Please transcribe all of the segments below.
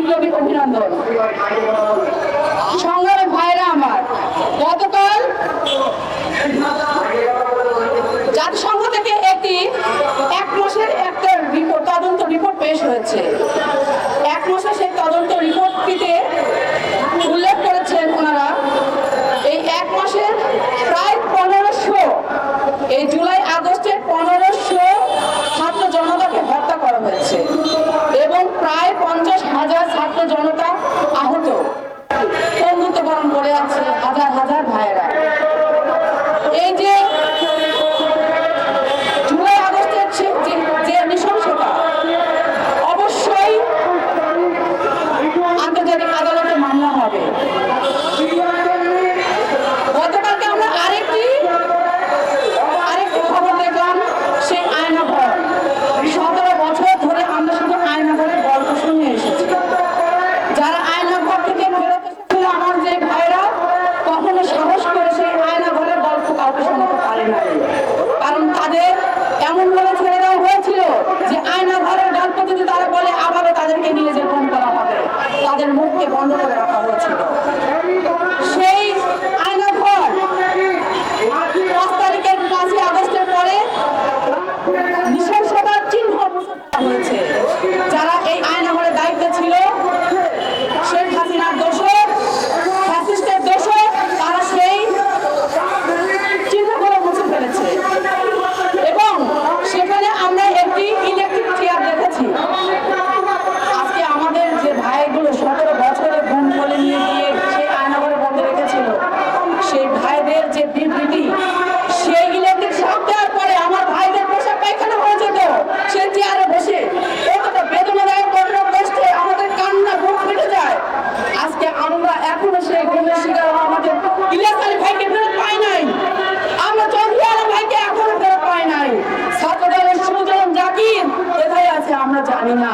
বিপ্লবী অভিনন্দন। তাদের মুখকে বন্ধ করে রাখা হয়েছিল। নির্যাতনের ভাইকে ফেরত পাই নাই। আমরা চন্দ্র আলম ভাইকে এখনও ফেরত পাই নাই। ছাত্র সুজন জাকির কোথায় আছে আমরা জানি না।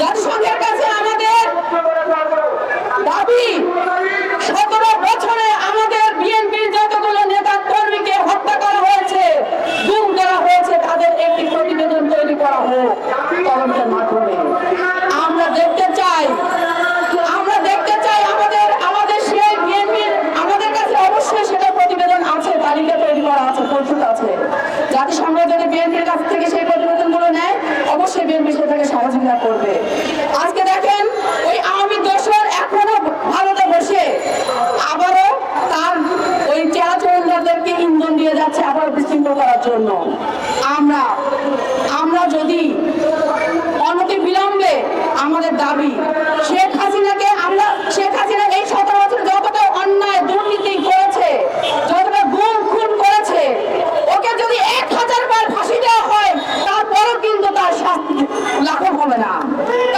জাতিসংঘের কাছে আমাদের দাবি, সতেরো বছরে আমাদের বিএনপির যতগুলো নেতা কর্মীকে হত্যা করা হয়েছে, গুম করা হয়েছে, তাদের একটি প্রতিবেদন তৈরি করা হোক তদন্তের মাধ্যমে। কাছ থেকে সেই পরিবর্তনগুলো নেয়, অবশ্যই বিএনপি সেটাকে সহযোগিতা করবে। আজকে দেখেন, ওই আওয়ামী দোষর এখনও ভারতে বসে। আবারও তার ওই চেরা চরিন্দ্রদেরকে ইন্ধন দিয়ে যাচ্ছে আবার বিশৃঙ্খল করার জন্য। না